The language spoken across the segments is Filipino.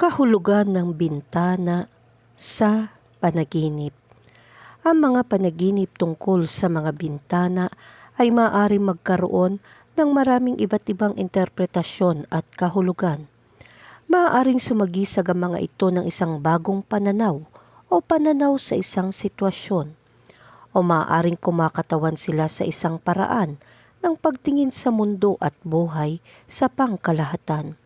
kahulugan ng bintana sa panaginip. Ang mga panaginip tungkol sa mga bintana ay maaari magkaroon ng maraming iba't ibang interpretasyon at kahulugan. Maaaring sumagisag ang mga ito ng isang bagong pananaw o pananaw sa isang sitwasyon o maaaring kumakatawan sila sa isang paraan ng pagtingin sa mundo at buhay sa pangkalahatan.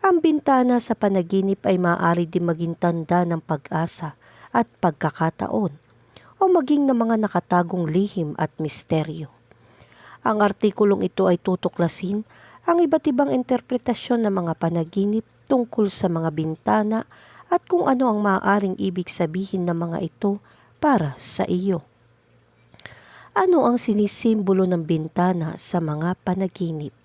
Ang bintana sa panaginip ay maaari din maging tanda ng pag-asa at pagkakataon o maging ng mga nakatagong lihim at misteryo. Ang artikulong ito ay tutuklasin ang iba't ibang interpretasyon ng mga panaginip tungkol sa mga bintana at kung ano ang maaaring ibig sabihin ng mga ito para sa iyo. Ano ang sinisimbolo ng bintana sa mga panaginip?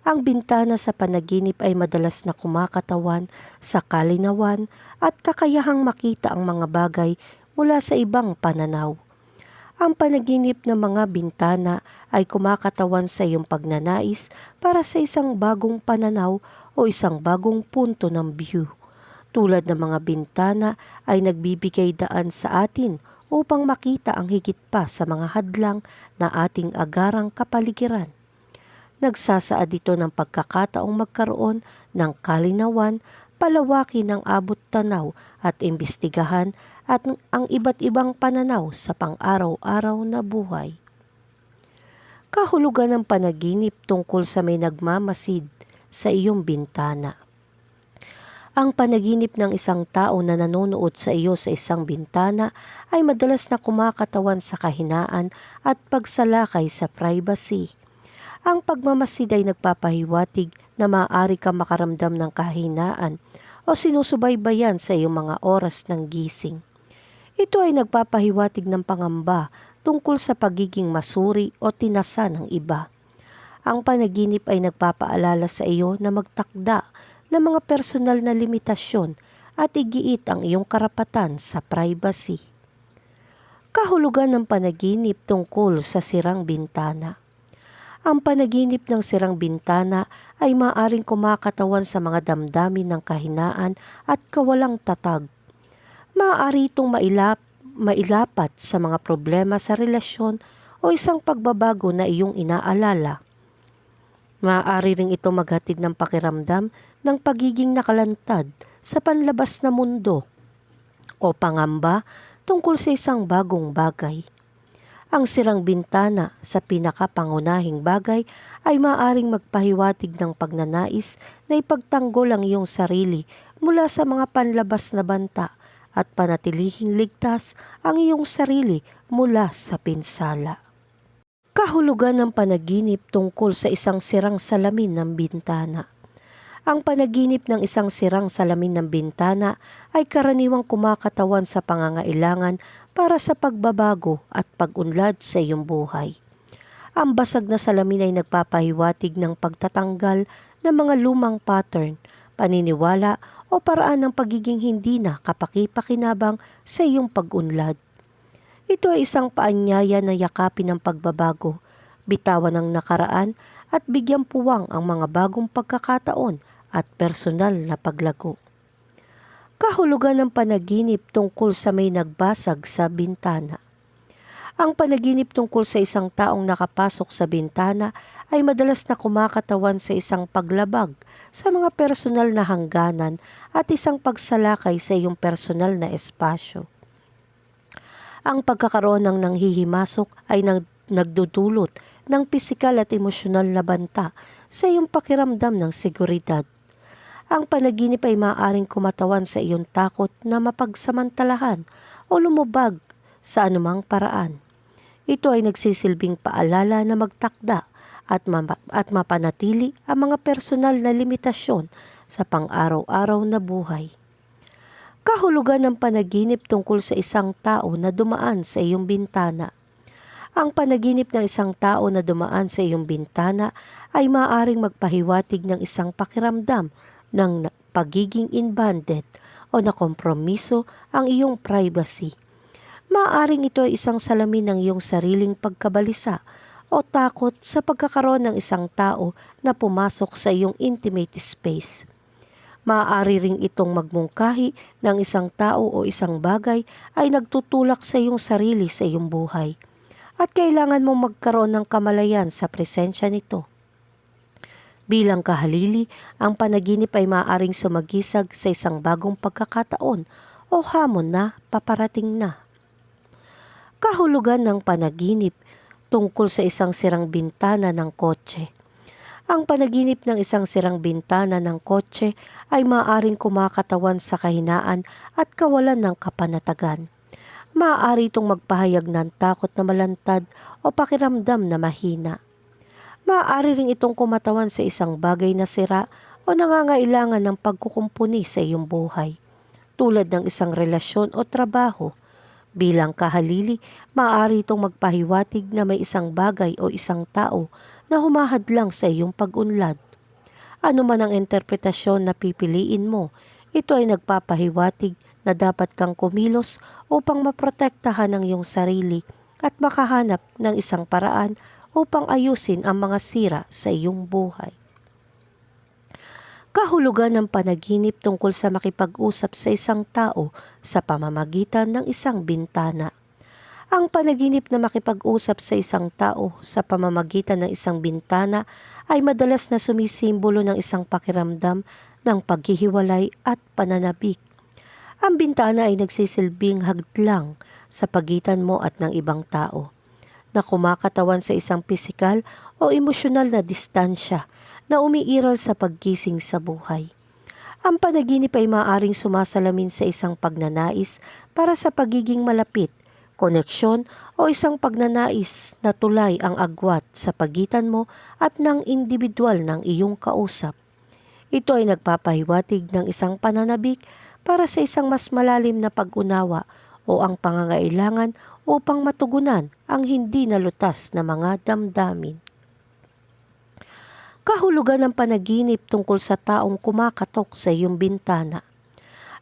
Ang bintana sa panaginip ay madalas na kumakatawan sa kalinawan at kakayahang makita ang mga bagay mula sa ibang pananaw. Ang panaginip ng mga bintana ay kumakatawan sa iyong pagnanais para sa isang bagong pananaw o isang bagong punto ng view. Tulad ng mga bintana ay nagbibigay daan sa atin upang makita ang higit pa sa mga hadlang na ating agarang kapaligiran nagsasaad ito ng pagkakataong magkaroon ng kalinawan, palawakin ng abot tanaw at imbestigahan at ang iba't ibang pananaw sa pang-araw-araw na buhay. Kahulugan ng panaginip tungkol sa may nagmamasid sa iyong bintana. Ang panaginip ng isang tao na nanonood sa iyo sa isang bintana ay madalas na kumakatawan sa kahinaan at pagsalakay sa privacy ang pagmamasid ay nagpapahiwatig na maaari ka makaramdam ng kahinaan o sinusubaybayan sa iyong mga oras ng gising. Ito ay nagpapahiwatig ng pangamba tungkol sa pagiging masuri o tinasa ng iba. Ang panaginip ay nagpapaalala sa iyo na magtakda ng mga personal na limitasyon at igiit ang iyong karapatan sa privacy. Kahulugan ng panaginip tungkol sa sirang bintana. Ang panaginip ng sirang bintana ay maaring kumakatawan sa mga damdamin ng kahinaan at kawalang tatag. Maaari itong mailap, mailapat sa mga problema sa relasyon o isang pagbabago na iyong inaalala. Maaari ring ito maghatid ng pakiramdam ng pagiging nakalantad sa panlabas na mundo o pangamba tungkol sa isang bagong bagay. Ang sirang bintana sa pinakapangunahing bagay ay maaring magpahiwatig ng pagnanais na ipagtanggol ang iyong sarili mula sa mga panlabas na banta at panatilihing ligtas ang iyong sarili mula sa pinsala. Kahulugan ng panaginip tungkol sa isang sirang salamin ng bintana. Ang panaginip ng isang sirang salamin ng bintana ay karaniwang kumakatawan sa pangangailangan para sa pagbabago at pag-unlad sa iyong buhay. Ang basag na salamin ay nagpapahiwatig ng pagtatanggal ng mga lumang pattern, paniniwala o paraan ng pagiging hindi na kapakipakinabang sa iyong pag-unlad. Ito ay isang paanyaya na yakapin ng pagbabago, bitawan ng nakaraan at bigyan puwang ang mga bagong pagkakataon at personal na paglago kahulugan ng panaginip tungkol sa may nagbasag sa bintana. Ang panaginip tungkol sa isang taong nakapasok sa bintana ay madalas na kumakatawan sa isang paglabag sa mga personal na hangganan at isang pagsalakay sa iyong personal na espasyo. Ang pagkakaroon ng nanghihimasok ay nag nagdudulot ng pisikal at emosyonal na banta sa iyong pakiramdam ng seguridad ang panaginip ay maaaring kumatawan sa iyong takot na mapagsamantalahan o lumubag sa anumang paraan. Ito ay nagsisilbing paalala na magtakda at, ma- at mapanatili ang mga personal na limitasyon sa pang-araw-araw na buhay. Kahulugan ng panaginip tungkol sa isang tao na dumaan sa iyong bintana. Ang panaginip ng isang tao na dumaan sa iyong bintana ay maaaring magpahiwatig ng isang pakiramdam ng pagiging inbanded o nakompromiso ang iyong privacy. Maaring ito ay isang salamin ng iyong sariling pagkabalisa o takot sa pagkakaroon ng isang tao na pumasok sa iyong intimate space. Maaari ring itong magmungkahi ng isang tao o isang bagay ay nagtutulak sa iyong sarili sa iyong buhay. At kailangan mong magkaroon ng kamalayan sa presensya nito. Bilang kahalili, ang panaginip ay maaaring sumagisag sa isang bagong pagkakataon o hamon na paparating na. Kahulugan ng panaginip tungkol sa isang sirang bintana ng kotse. Ang panaginip ng isang sirang bintana ng kotse ay maaaring kumakatawan sa kahinaan at kawalan ng kapanatagan. Maaari itong magpahayag ng takot na malantad o pakiramdam na mahina. Maaari rin itong kumatawan sa isang bagay na sira o nangangailangan ng pagkukumpuni sa iyong buhay, tulad ng isang relasyon o trabaho. Bilang kahalili, maaari itong magpahiwatig na may isang bagay o isang tao na humahadlang sa iyong pag-unlad. Ano man ang interpretasyon na pipiliin mo, ito ay nagpapahiwatig na dapat kang kumilos upang maprotektahan ang iyong sarili at makahanap ng isang paraan upang ayusin ang mga sira sa iyong buhay. Kahulugan ng panaginip tungkol sa makipag-usap sa isang tao sa pamamagitan ng isang bintana. Ang panaginip na makipag-usap sa isang tao sa pamamagitan ng isang bintana ay madalas na sumisimbolo ng isang pakiramdam ng paghihiwalay at pananabik. Ang bintana ay nagsisilbing hagdlang sa pagitan mo at ng ibang tao na kumakatawan sa isang pisikal o emosyonal na distansya na umiiral sa paggising sa buhay. Ang panaginip ay maaaring sumasalamin sa isang pagnanais para sa pagiging malapit koneksyon o isang pagnanais na tulay ang agwat sa pagitan mo at ng individual ng iyong kausap. Ito ay nagpapahiwatig ng isang pananabik para sa isang mas malalim na pag-unawa o ang pangangailangan upang matugunan ang hindi nalutas na mga damdamin. Kahulugan ng panaginip tungkol sa taong kumakatok sa iyong bintana.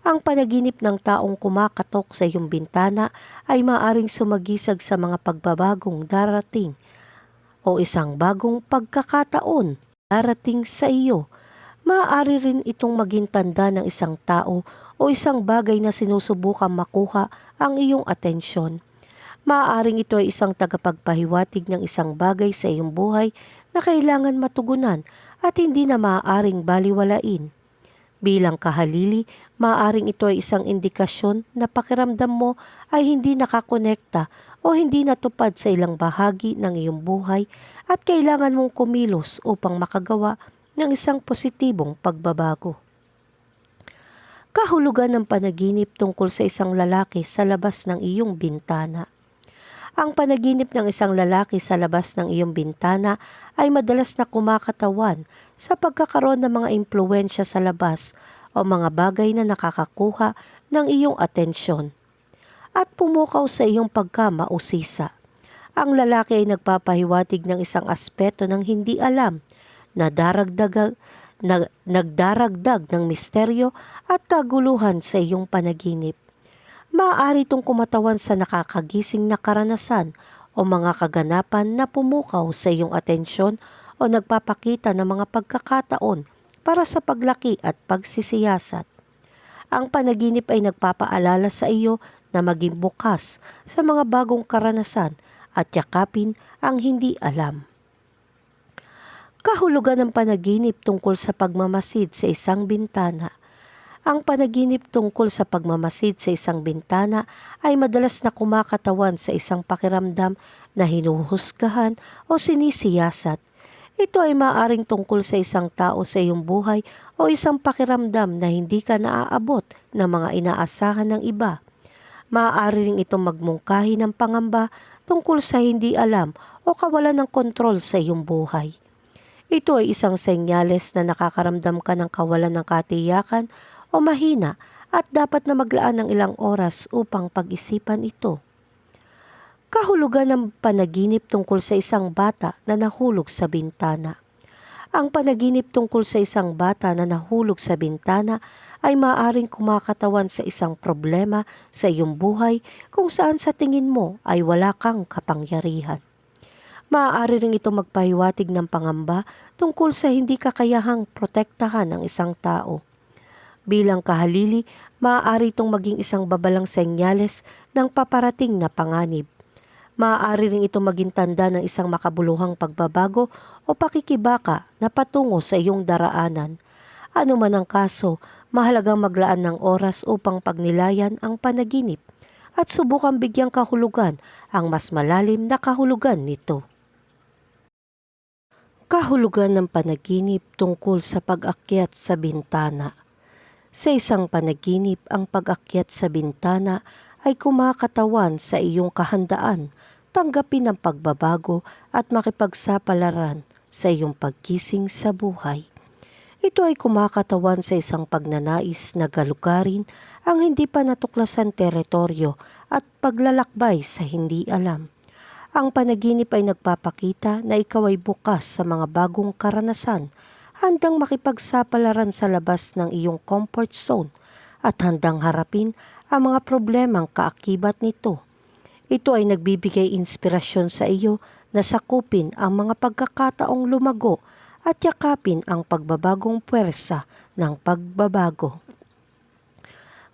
Ang panaginip ng taong kumakatok sa iyong bintana ay maaring sumagisag sa mga pagbabagong darating o isang bagong pagkakataon darating sa iyo. Maaari rin itong maging tanda ng isang tao o isang bagay na sinusubukang makuha ang iyong atensyon. Maaaring ito ay isang tagapagpahiwatig ng isang bagay sa iyong buhay na kailangan matugunan at hindi na maaaring baliwalain. Bilang kahalili, maaaring ito ay isang indikasyon na pakiramdam mo ay hindi nakakonekta o hindi natupad sa ilang bahagi ng iyong buhay at kailangan mong kumilos upang makagawa ng isang positibong pagbabago. Kahulugan ng panaginip tungkol sa isang lalaki sa labas ng iyong bintana. Ang panaginip ng isang lalaki sa labas ng iyong bintana ay madalas na kumakatawan sa pagkakaroon ng mga impluensya sa labas o mga bagay na nakakakuha ng iyong atensyon at pumukaw sa iyong pagkamausisa. Ang lalaki ay nagpapahiwatig ng isang aspeto ng hindi alam na daragdag na, nagdaragdag ng misteryo at kaguluhan sa iyong panaginip maaari itong kumatawan sa nakakagising na karanasan o mga kaganapan na pumukaw sa iyong atensyon o nagpapakita ng mga pagkakataon para sa paglaki at pagsisiyasat. Ang panaginip ay nagpapaalala sa iyo na maging bukas sa mga bagong karanasan at yakapin ang hindi alam. Kahulugan ng panaginip tungkol sa pagmamasid sa isang bintana ang panaginip tungkol sa pagmamasid sa isang bintana ay madalas na kumakatawan sa isang pakiramdam na hinuhusgahan o sinisiyasat. Ito ay maaring tungkol sa isang tao sa iyong buhay o isang pakiramdam na hindi ka naaabot ng mga inaasahan ng iba. Maaari rin itong magmungkahi ng pangamba tungkol sa hindi alam o kawalan ng kontrol sa iyong buhay. Ito ay isang senyales na nakakaramdam ka ng kawalan ng katiyakan o mahina at dapat na maglaan ng ilang oras upang pag-isipan ito. Kahulugan ng panaginip tungkol sa isang bata na nahulog sa bintana. Ang panaginip tungkol sa isang bata na nahulog sa bintana ay maaring kumakatawan sa isang problema sa iyong buhay kung saan sa tingin mo ay wala kang kapangyarihan. Maaari rin ito magpahiwatig ng pangamba tungkol sa hindi kakayahang protektahan ng isang tao Bilang kahalili, maaari itong maging isang babalang senyales ng paparating na panganib. Maaari rin ito maging tanda ng isang makabuluhang pagbabago o pakikibaka na patungo sa iyong daraanan. Ano man ang kaso, mahalagang maglaan ng oras upang pagnilayan ang panaginip at subukang bigyang kahulugan ang mas malalim na kahulugan nito. Kahulugan ng panaginip tungkol sa pag-akyat sa bintana. Sa isang panaginip, ang pag-akyat sa bintana ay kumakatawan sa iyong kahandaan, tanggapin ang pagbabago at makipagsapalaran sa iyong pagkising sa buhay. Ito ay kumakatawan sa isang pagnanais na galugarin ang hindi pa natuklasan teritoryo at paglalakbay sa hindi alam. Ang panaginip ay nagpapakita na ikaw ay bukas sa mga bagong karanasan, handang makipagsapalaran sa labas ng iyong comfort zone at handang harapin ang mga problemang kaakibat nito. Ito ay nagbibigay inspirasyon sa iyo na sakupin ang mga pagkakataong lumago at yakapin ang pagbabagong puwersa ng pagbabago.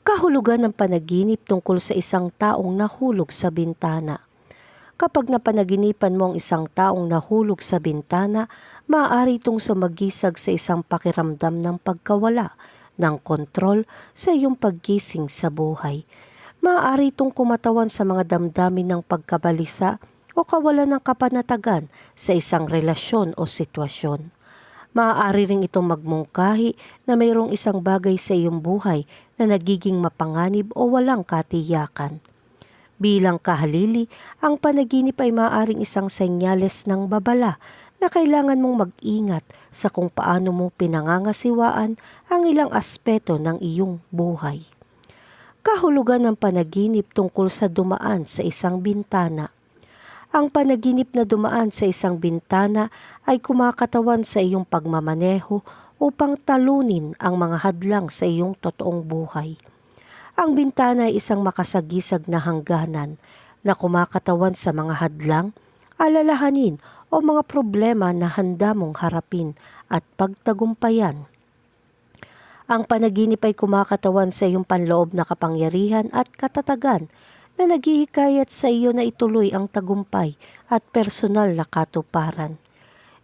Kahulugan ng panaginip tungkol sa isang taong nahulog sa bintana. Kapag napanaginipan mo ang isang taong nahulog sa bintana, maaari itong sumagisag sa isang pakiramdam ng pagkawala ng kontrol sa iyong paggising sa buhay. Maaari itong kumatawan sa mga damdamin ng pagkabalisa o kawalan ng kapanatagan sa isang relasyon o sitwasyon. Maaari ring itong magmungkahi na mayroong isang bagay sa iyong buhay na nagiging mapanganib o walang katiyakan. Bilang kahalili, ang panaginip ay maaaring isang senyales ng babala na kailangan mong mag-ingat sa kung paano mo pinangangasiwaan ang ilang aspeto ng iyong buhay. Kahulugan ng panaginip tungkol sa dumaan sa isang bintana. Ang panaginip na dumaan sa isang bintana ay kumakatawan sa iyong pagmamaneho upang talunin ang mga hadlang sa iyong totoong buhay. Ang bintana ay isang makasagisag na hangganan na kumakatawan sa mga hadlang, alalahanin o mga problema na handa mong harapin at pagtagumpayan. Ang panaginip ay kumakatawan sa iyong panloob na kapangyarihan at katatagan na naghihikayat sa iyo na ituloy ang tagumpay at personal na katuparan.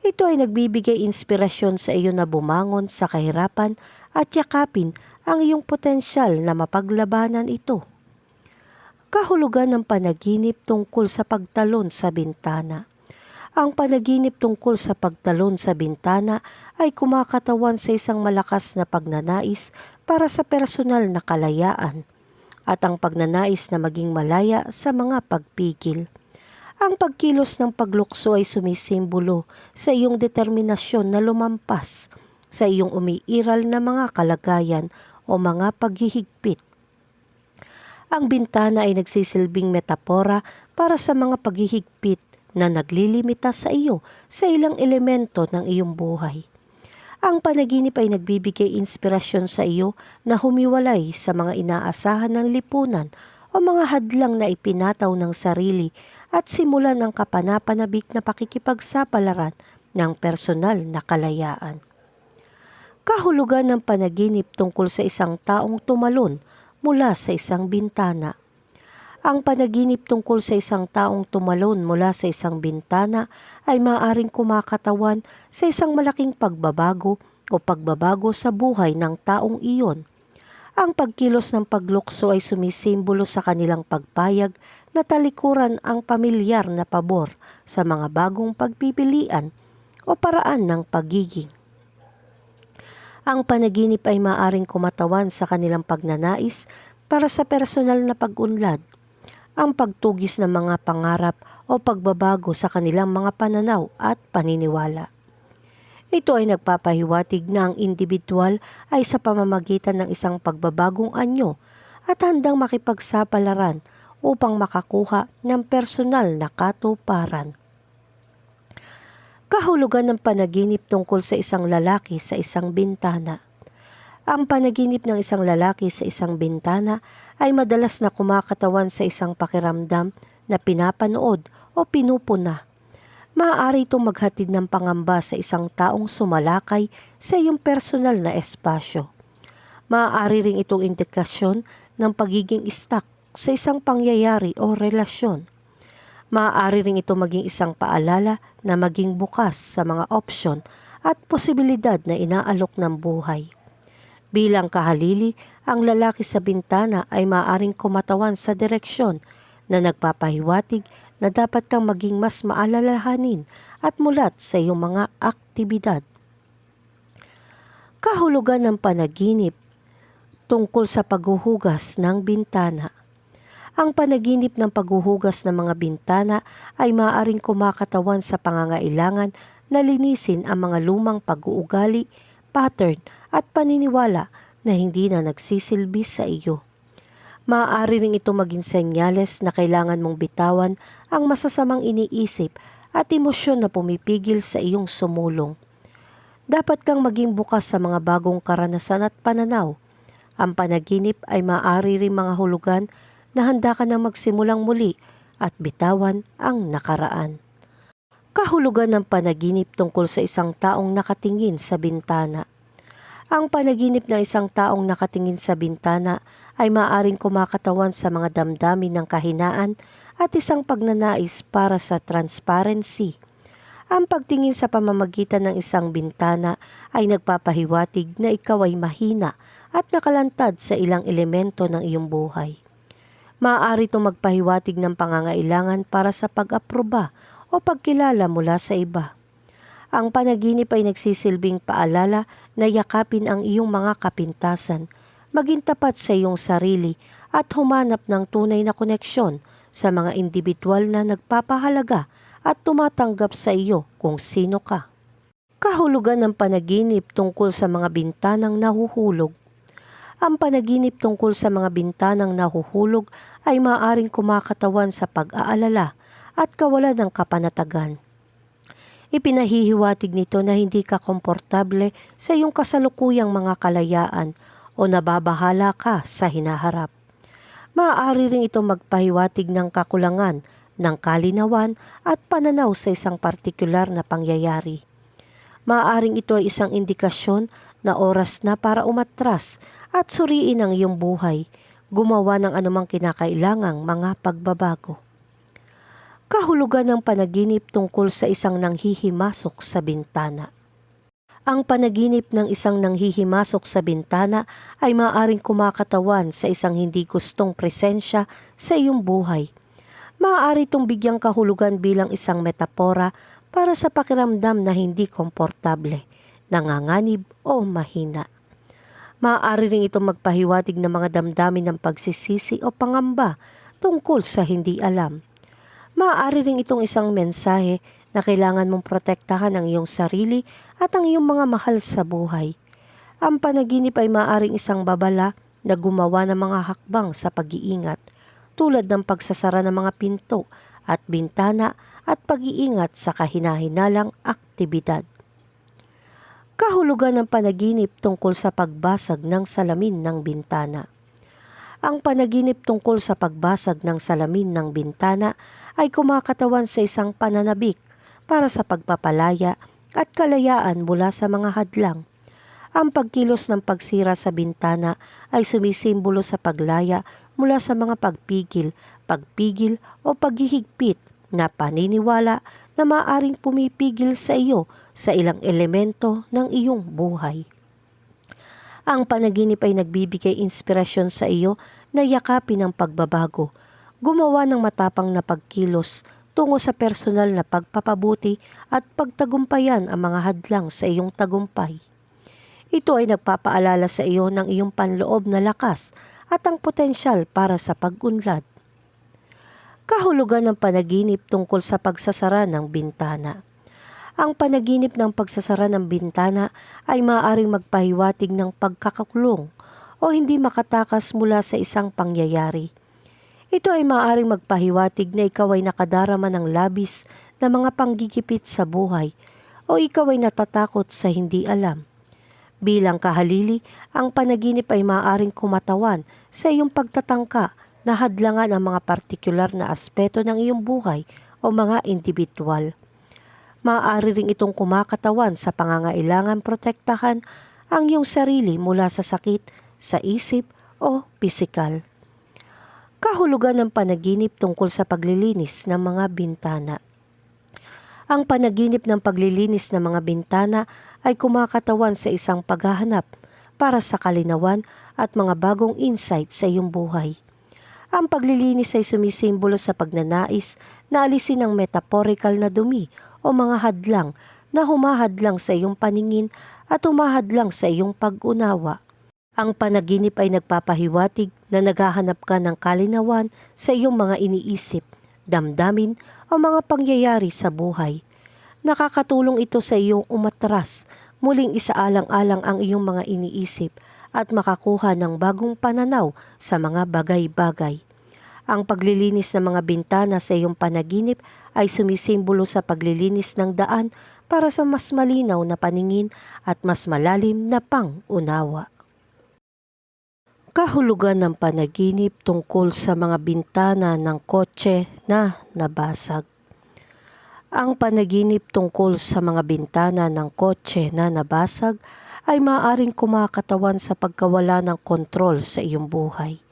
Ito ay nagbibigay inspirasyon sa iyo na bumangon sa kahirapan at yakapin ang iyong potensyal na mapaglabanan ito. Kahulugan ng panaginip tungkol sa pagtalon sa bintana. Ang panaginip tungkol sa pagtalon sa bintana ay kumakatawan sa isang malakas na pagnanais para sa personal na kalayaan at ang pagnanais na maging malaya sa mga pagpigil. Ang pagkilos ng paglukso ay sumisimbolo sa iyong determinasyon na lumampas sa iyong umiiral na mga kalagayan o mga paghihigpit. Ang bintana ay nagsisilbing metapora para sa mga paghihigpit na naglilimita sa iyo sa ilang elemento ng iyong buhay. Ang panaginip ay nagbibigay inspirasyon sa iyo na humiwalay sa mga inaasahan ng lipunan o mga hadlang na ipinataw ng sarili at simulan ng kapanapanabik na pakikipagsapalaran ng personal na kalayaan kahulugan ng panaginip tungkol sa isang taong tumalon mula sa isang bintana. Ang panaginip tungkol sa isang taong tumalon mula sa isang bintana ay maaaring kumakatawan sa isang malaking pagbabago o pagbabago sa buhay ng taong iyon. Ang pagkilos ng paglukso ay sumisimbolo sa kanilang pagpayag na talikuran ang pamilyar na pabor sa mga bagong pagpipilian o paraan ng pagiging. Ang panaginip ay maaring kumatawan sa kanilang pagnanais para sa personal na pag-unlad, ang pagtugis ng mga pangarap o pagbabago sa kanilang mga pananaw at paniniwala. Ito ay nagpapahiwatig na ang individual ay sa pamamagitan ng isang pagbabagong anyo at handang makipagsapalaran upang makakuha ng personal na katuparan kahulugan ng panaginip tungkol sa isang lalaki sa isang bintana. Ang panaginip ng isang lalaki sa isang bintana ay madalas na kumakatawan sa isang pakiramdam na pinapanood o pinupuna. Maaari itong maghatid ng pangamba sa isang taong sumalakay sa iyong personal na espasyo. Maaari ring itong indikasyon ng pagiging stuck sa isang pangyayari o relasyon. Maaari ring ito maging isang paalala na maging bukas sa mga opsyon at posibilidad na inaalok ng buhay. Bilang kahalili, ang lalaki sa bintana ay maaaring kumatawan sa direksyon na nagpapahiwatig na dapat kang maging mas maalalahanin at mulat sa iyong mga aktibidad. Kahulugan ng panaginip tungkol sa paghuhugas ng bintana. Ang panaginip ng paghuhugas ng mga bintana ay maaaring kumakatawan sa pangangailangan na linisin ang mga lumang pag-uugali, pattern at paniniwala na hindi na nagsisilbi sa iyo. Maaari rin ito maging senyales na kailangan mong bitawan ang masasamang iniisip at emosyon na pumipigil sa iyong sumulong. Dapat kang maging bukas sa mga bagong karanasan at pananaw. Ang panaginip ay maaari rin mga hulugan na handa ka na magsimulang muli at bitawan ang nakaraan. Kahulugan ng panaginip tungkol sa isang taong nakatingin sa bintana. Ang panaginip ng isang taong nakatingin sa bintana ay maaring kumakatawan sa mga damdamin ng kahinaan at isang pagnanais para sa transparency. Ang pagtingin sa pamamagitan ng isang bintana ay nagpapahiwatig na ikaw ay mahina at nakalantad sa ilang elemento ng iyong buhay. Maaari itong magpahiwatig ng pangangailangan para sa pag-aproba o pagkilala mula sa iba. Ang panaginip ay nagsisilbing paalala na yakapin ang iyong mga kapintasan, maging tapat sa iyong sarili at humanap ng tunay na koneksyon sa mga individual na nagpapahalaga at tumatanggap sa iyo kung sino ka. Kahulugan ng panaginip tungkol sa mga bintanang nahuhulog ang panaginip tungkol sa mga bintanang nahuhulog ay maaaring kumakatawan sa pag-aalala at kawalan ng kapanatagan. Ipinahihiwatig nito na hindi ka komportable sa iyong kasalukuyang mga kalayaan o nababahala ka sa hinaharap. Maaari rin ito magpahiwatig ng kakulangan ng kalinawan at pananaw sa isang partikular na pangyayari. Maaaring ito ay isang indikasyon na oras na para umatras at suriin ang iyong buhay, gumawa ng anumang kinakailangang mga pagbabago kahulugan ng panaginip tungkol sa isang nanghihimasok sa bintana. Ang panaginip ng isang nanghihimasok sa bintana ay maaaring kumakatawan sa isang hindi gustong presensya sa iyong buhay. Maaari itong bigyang kahulugan bilang isang metapora para sa pakiramdam na hindi komportable, nanganganib o mahina. Maaari rin itong magpahiwatig ng mga damdamin ng pagsisisi o pangamba tungkol sa hindi alam maaari rin itong isang mensahe na kailangan mong protektahan ang iyong sarili at ang iyong mga mahal sa buhay. Ang panaginip ay maaaring isang babala na gumawa ng mga hakbang sa pag-iingat tulad ng pagsasara ng mga pinto at bintana at pag-iingat sa kahinahinalang aktibidad. Kahulugan ng panaginip tungkol sa pagbasag ng salamin ng bintana. Ang panaginip tungkol sa pagbasag ng salamin ng bintana ay kumakatawan sa isang pananabik para sa pagpapalaya at kalayaan mula sa mga hadlang. Ang pagkilos ng pagsira sa bintana ay sumisimbolo sa paglaya mula sa mga pagpigil, pagpigil o paghihigpit na paniniwala na maaring pumipigil sa iyo sa ilang elemento ng iyong buhay. Ang panaginip ay nagbibigay inspirasyon sa iyo na yakapin ang pagbabago gumawa ng matapang na pagkilos tungo sa personal na pagpapabuti at pagtagumpayan ang mga hadlang sa iyong tagumpay. Ito ay nagpapaalala sa iyo ng iyong panloob na lakas at ang potensyal para sa pag-unlad. Kahulugan ng panaginip tungkol sa pagsasara ng bintana. Ang panaginip ng pagsasara ng bintana ay maaaring magpahiwatig ng pagkakakulong o hindi makatakas mula sa isang pangyayari ito ay maaaring magpahiwatig na ikaw ay nakadarama ng labis na mga panggigipit sa buhay o ikaw ay natatakot sa hindi alam. Bilang kahalili, ang panaginip ay maaaring kumatawan sa iyong pagtatangka na hadlangan ang mga partikular na aspeto ng iyong buhay o mga individual. Maaari ring itong kumakatawan sa pangangailangan protektahan ang iyong sarili mula sa sakit, sa isip o pisikal. Kahulugan ng panaginip tungkol sa paglilinis ng mga bintana. Ang panaginip ng paglilinis ng mga bintana ay kumakatawan sa isang paghahanap para sa kalinawan at mga bagong insight sa iyong buhay. Ang paglilinis ay sumisimbolo sa pagnanais na alisin ang metaphorical na dumi o mga hadlang na humahadlang sa iyong paningin at humahadlang sa iyong pag-unawa. Ang panaginip ay nagpapahiwatig na naghahanap ka ng kalinawan sa iyong mga iniisip, damdamin o mga pangyayari sa buhay. Nakakatulong ito sa iyong umatras, muling isaalang-alang ang iyong mga iniisip at makakuha ng bagong pananaw sa mga bagay-bagay. Ang paglilinis ng mga bintana sa iyong panaginip ay sumisimbolo sa paglilinis ng daan para sa mas malinaw na paningin at mas malalim na pang-unawa. Kahulugan ng panaginip tungkol sa mga bintana ng kotse na nabasag. Ang panaginip tungkol sa mga bintana ng kotse na nabasag ay maaaring kumakatawan sa pagkawala ng kontrol sa iyong buhay.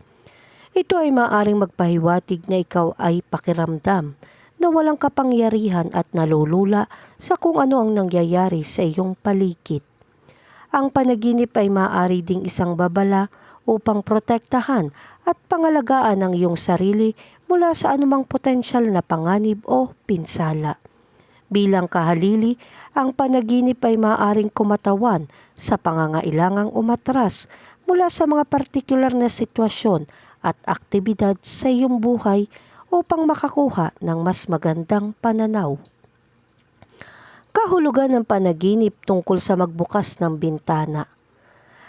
Ito ay maaaring magpahiwatig na ikaw ay pakiramdam na walang kapangyarihan at nalulula sa kung ano ang nangyayari sa iyong paligid. Ang panaginip ay maaari ding isang babala upang protektahan at pangalagaan ang iyong sarili mula sa anumang potensyal na panganib o pinsala. Bilang kahalili, ang panaginip ay maaaring kumatawan sa pangangailangang umatras mula sa mga partikular na sitwasyon at aktibidad sa iyong buhay upang makakuha ng mas magandang pananaw. Kahulugan ng panaginip tungkol sa magbukas ng bintana –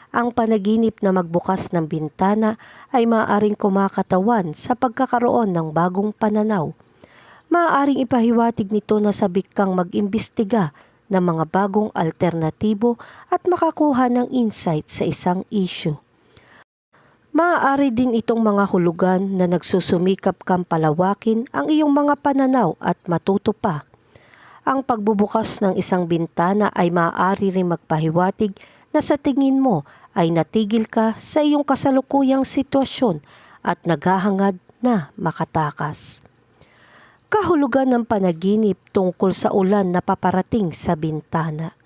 ang panaginip na magbukas ng bintana ay maaaring kumakatawan sa pagkakaroon ng bagong pananaw. Maaaring ipahiwatig nito na sabik kang mag-imbestiga ng mga bagong alternatibo at makakuha ng insight sa isang issue. Maaari din itong mga hulugan na nagsusumikap kang palawakin ang iyong mga pananaw at matuto pa. Ang pagbubukas ng isang bintana ay maaari rin magpahiwatig na sa tingin mo ay natigil ka sa iyong kasalukuyang sitwasyon at naghahangad na makatakas. Kahulugan ng panaginip tungkol sa ulan na paparating sa bintana.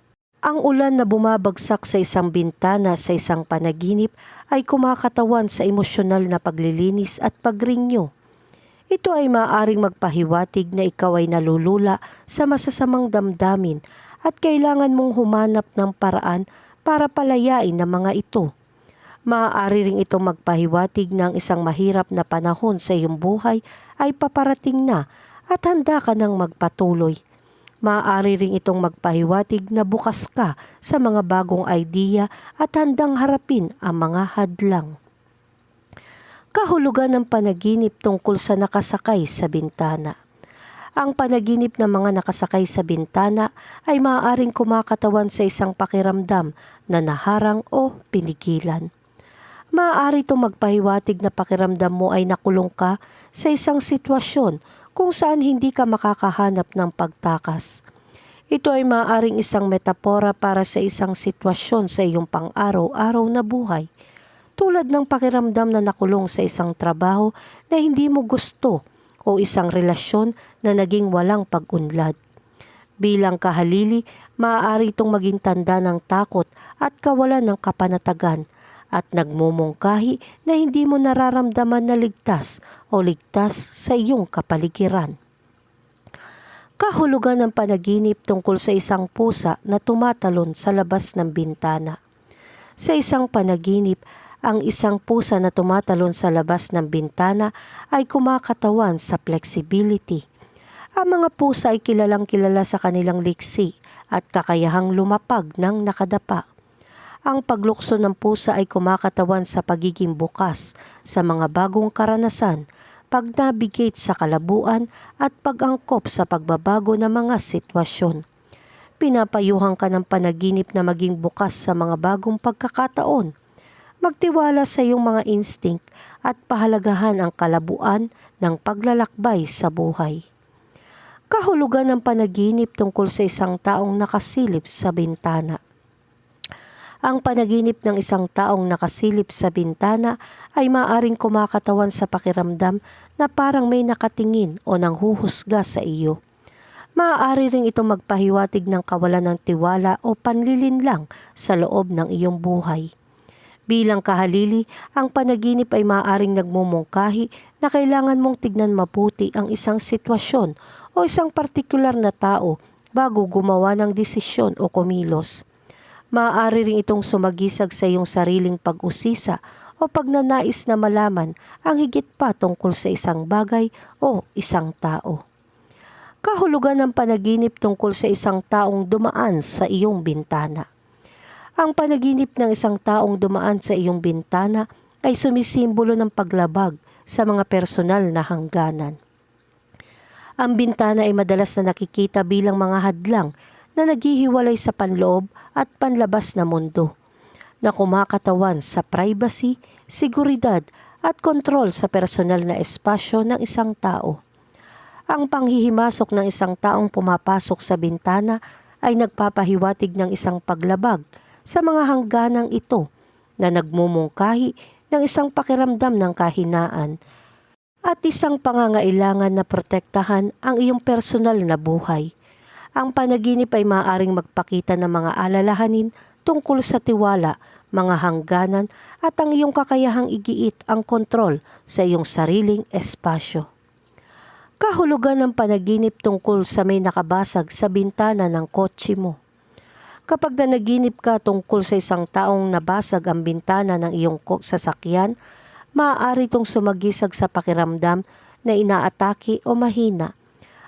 Ang ulan na bumabagsak sa isang bintana sa isang panaginip ay kumakatawan sa emosyonal na paglilinis at pagrinyo. Ito ay maaaring magpahiwatig na ikaw ay nalulula sa masasamang damdamin at kailangan mong humanap ng paraan para palayain ng mga ito. Maaari ring itong magpahiwatig ng isang mahirap na panahon sa iyong buhay ay paparating na at handa ka ng magpatuloy. Maaari ring itong magpahiwatig na bukas ka sa mga bagong idea at handang harapin ang mga hadlang. Kahulugan ng panaginip tungkol sa nakasakay sa bintana. Ang panaginip ng mga nakasakay sa bintana ay maaaring kumakatawan sa isang pakiramdam na naharang o pinigilan. Maaari itong magpahiwatig na pakiramdam mo ay nakulong ka sa isang sitwasyon kung saan hindi ka makakahanap ng pagtakas. Ito ay maaaring isang metapora para sa isang sitwasyon sa iyong pang-araw-araw na buhay, tulad ng pakiramdam na nakulong sa isang trabaho na hindi mo gusto o isang relasyon na naging walang pag-unlad. Bilang kahalili, maaari itong maging tanda ng takot at kawalan ng kapanatagan at nagmumungkahi na hindi mo nararamdaman na ligtas o ligtas sa iyong kapaligiran. Kahulugan ng panaginip tungkol sa isang pusa na tumatalon sa labas ng bintana. Sa isang panaginip, ang isang pusa na tumatalon sa labas ng bintana ay kumakatawan sa flexibility. Ang mga pusa ay kilalang kilala sa kanilang liksi at kakayahang lumapag ng nakadapa. Ang paglukso ng pusa ay kumakatawan sa pagiging bukas sa mga bagong karanasan, pag-navigate sa kalabuan at pag-angkop sa pagbabago ng mga sitwasyon. Pinapayuhan ka ng panaginip na maging bukas sa mga bagong pagkakataon magtiwala sa iyong mga instinct at pahalagahan ang kalabuan ng paglalakbay sa buhay. Kahulugan ng panaginip tungkol sa isang taong nakasilip sa bintana. Ang panaginip ng isang taong nakasilip sa bintana ay maaring kumakatawan sa pakiramdam na parang may nakatingin o nanghuhusga sa iyo. Maaari ring ito magpahiwatig ng kawalan ng tiwala o panlilinlang sa loob ng iyong buhay. Bilang kahalili, ang panaginip ay maaaring nagmumungkahi na kailangan mong tignan mabuti ang isang sitwasyon o isang partikular na tao bago gumawa ng desisyon o kumilos. Maaari rin itong sumagisag sa iyong sariling pag-usisa o pagnanais na malaman ang higit pa tungkol sa isang bagay o isang tao. Kahulugan ng panaginip tungkol sa isang taong dumaan sa iyong bintana. Ang panaginip ng isang taong dumaan sa iyong bintana ay sumisimbolo ng paglabag sa mga personal na hangganan. Ang bintana ay madalas na nakikita bilang mga hadlang na naghihiwalay sa panloob at panlabas na mundo, na kumakatawan sa privacy, seguridad at kontrol sa personal na espasyo ng isang tao. Ang panghihimasok ng isang taong pumapasok sa bintana ay nagpapahiwatig ng isang paglabag sa mga hangganang ito na nagmumungkahi ng isang pakiramdam ng kahinaan at isang pangangailangan na protektahan ang iyong personal na buhay. Ang panaginip ay maaaring magpakita ng mga alalahanin tungkol sa tiwala, mga hangganan at ang iyong kakayahang igiit ang kontrol sa iyong sariling espasyo. Kahulugan ng panaginip tungkol sa may nakabasag sa bintana ng kotse mo. Kapag nanaginip ka tungkol sa isang taong nabasag ang bintana ng iyong sasakyan, maaari itong sumagisag sa pakiramdam na inaatake o mahina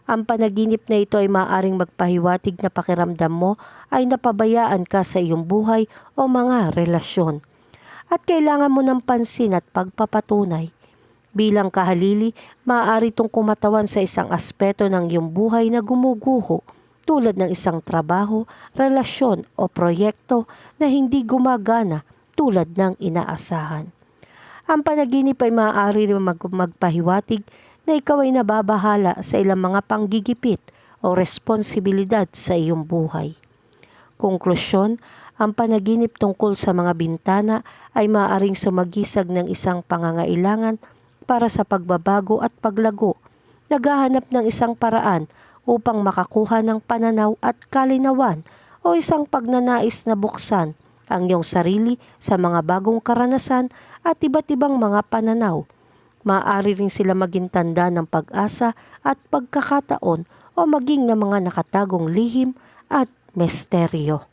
ang panaginip na ito ay maaaring magpahiwatig na pakiramdam mo ay napabayaan ka sa iyong buhay o mga relasyon. At kailangan mo ng pansin at pagpapatunay. Bilang kahalili, maaari itong kumatawan sa isang aspeto ng iyong buhay na gumuguho tulad ng isang trabaho, relasyon o proyekto na hindi gumagana tulad ng inaasahan. Ang panaginip ay maaari rin mag- magpahiwatig na ikaw ay nababahala sa ilang mga panggigipit o responsibilidad sa iyong buhay. Konklusyon, ang panaginip tungkol sa mga bintana ay maaaring sumagisag ng isang pangangailangan para sa pagbabago at paglago, naghahanap ng isang paraan upang makakuha ng pananaw at kalinawan o isang pagnanais na buksan ang iyong sarili sa mga bagong karanasan at iba't ibang mga pananaw maaari rin sila maging tanda ng pag-asa at pagkakataon o maging ng mga nakatagong lihim at misteryo.